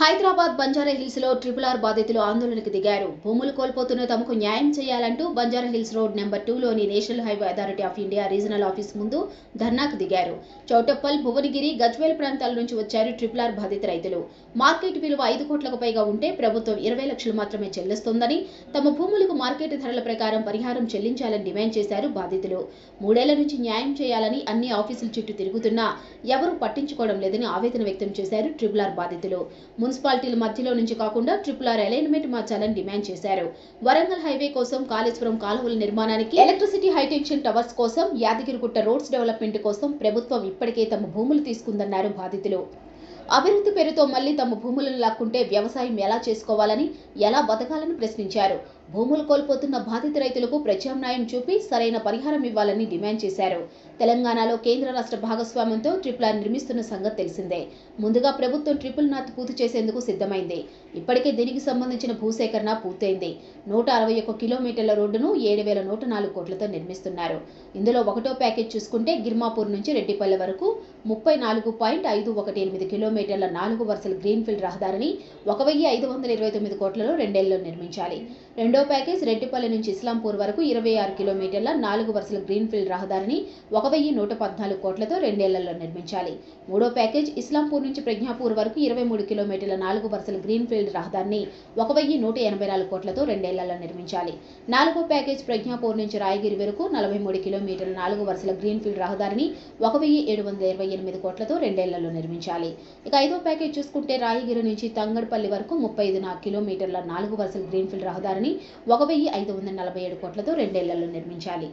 Hyderabad బంజారాహిల్స్లో triple R బాధితులు ఆందోళనకు దిగారు. భూములు కోల్పోతున్న తమకు న్యాయం చేయాలంటూ Banjara hills road number టూలోని national highway authority of India regional office ముందు ధర్నాకు దిగారు. చౌటప్పల్ భువనగిరి గజ్వేల్ ప్రాంతాల నుంచి వచ్చారు ట్రిపుల్ ఆర్ బాధిత రైతులు. మార్కెట్ విలువ ఐదు కోట్లకు పైగా ఉంటే ప్రభుత్వం ఇరవై లక్షలు మాత్రమే చెల్లిస్తోందని తమ భూములకు మార్కెట్ ధరల ప్రకారం పరిహారం చెల్లించాలని డిమాండ్ చేశారు బాధితులు. మూడేళ్ళ నుంచి న్యాయం చేయాలని అన్ని ఆఫీసుల చుట్టూ తిరుగుతున్నా ఎవరూ పట్టించుకోవడం లేదని ఆవేదన వ్యక్తం చేశారు ట్రిపుల్ ఆర్ బాధితులు. మున్సిపాలిటీల మధ్యలో నుంచి కాకుండా ట్రిపుల్ ఆర్ అలైన్మెంట్ మార్చాలని డిమాండ్ చేశారు. వరంగల్ హైవే కోసం కాళేశ్వరం కాలువల నిర్మాణానికి ఎలక్ట్రిసిటీ హైటెన్షన్ టవర్స్ కోసం యాదగిరిగుట్ట రోడ్స్ డెవలప్మెంట్ కోసం ప్రభుత్వం ఇప్పటికే తమ భూములు తీసుకుందన్నారు బాధితులు. అభివృద్ధి పేరుతో మళ్ళీ తమ భూములను లాక్కుంటే వ్యవసాయం ఎలా చేసుకోవాలని ఎలా బతకాలని ప్రశ్నించారు. భూములు కోల్పోతున్న బాధిత రైతులకు ప్రత్యామ్నాయం చూపి సరైన పరిహారం ఇవ్వాలని డిమాండ్ చేశారు. తెలంగాణలో కేంద్ర రాష్ట్ర భాగస్వామ్యంతో ట్రిపుల్ ఆర్ నిర్మిస్తున్న సంగతి తెలిసిందే. ముందుగా ప్రభుత్వం ట్రిపుల్ నాత్ పూర్తి చేసేందుకు సిద్ధమైంది. ఇప్పటికే దీనికి సంబంధించిన భూసేకరణ పూర్తయింది. నూట అరవై ఒక్క కిలోమీటర్ల రోడ్డును ఏడు వేల నూట నాలుగు కోట్లతో నిర్మిస్తున్నారు. ఇందులో ఒకటో ప్యాకేజ్ చూసుకుంటే గిర్మాపూర్ నుంచి రెడ్డిపల్లె వరకు ముప్పై నాలుగు పాయింట్ ఐదు ఒకటి ఎనిమిది కిలోమీటర్ కిలోమీటర్ల నాలుగు వరుసల గ్రీన్ఫీల్డ్ రహదారిని ఒక వెయ్యి ఐదు వందల ఇరవై తొమ్మిది కోట్లలో రెండేళ్ళలో నిర్మించాలి. రెండో ప్యాకేజ్ రెడ్డిపల్లి నుంచి ఇస్లాంపూర్ వరకు ఇరవై ఆరు కిలోమీటర్ల నాలుగు వరుసల గ్రీన్ఫీల్డ్ రహదారిని ఒక వెయ్యి నూట పద్నాలుగు కోట్లతో రెండేళ్ళలో నిర్మించాలి. మూడో ప్యాకేజ్ ఇస్లాంపూర్ నుంచి ప్రజ్ఞాపూర్ వరకు ఇరవై మూడు కిలోమీటర్ల నాలుగు వరుసల గ్రీన్ఫీల్డ్ రహదారిని ఒక వెయ్యి నూట ఎనభై నాలుగు కోట్లతో రెండేళ్ళలో నిర్మించాలి. నాలుగో ప్యాకేజ్ ప్రజ్ఞాపూర్ నుంచి రాయగిరి వరకు నలభై మూడు కిలోమీటర్ల నాలుగు వరుసల గ్రీన్ఫీల్డ్ రహదారిని ఒక వెయ్యి ఏడు వందల ఇరవై ఎనిమిది కోట్లతో రెండేళ్ళలో నిర్మించాలి. ఇక ఐదో ప్యాకేజ్ చూసుకుంటే రాయిగిరి నుంచి తంగడపల్లి వరకు ముప్పై ఐదు కిలోమీటర్ల నాలుగు వరుసల గ్రీన్ఫీల్డ్ రహదారిని ఒక వెయ్యి ఐదు వందల నలభై ఏడు కోట్లతో రెండేళ్ళలో నిర్మించాలి.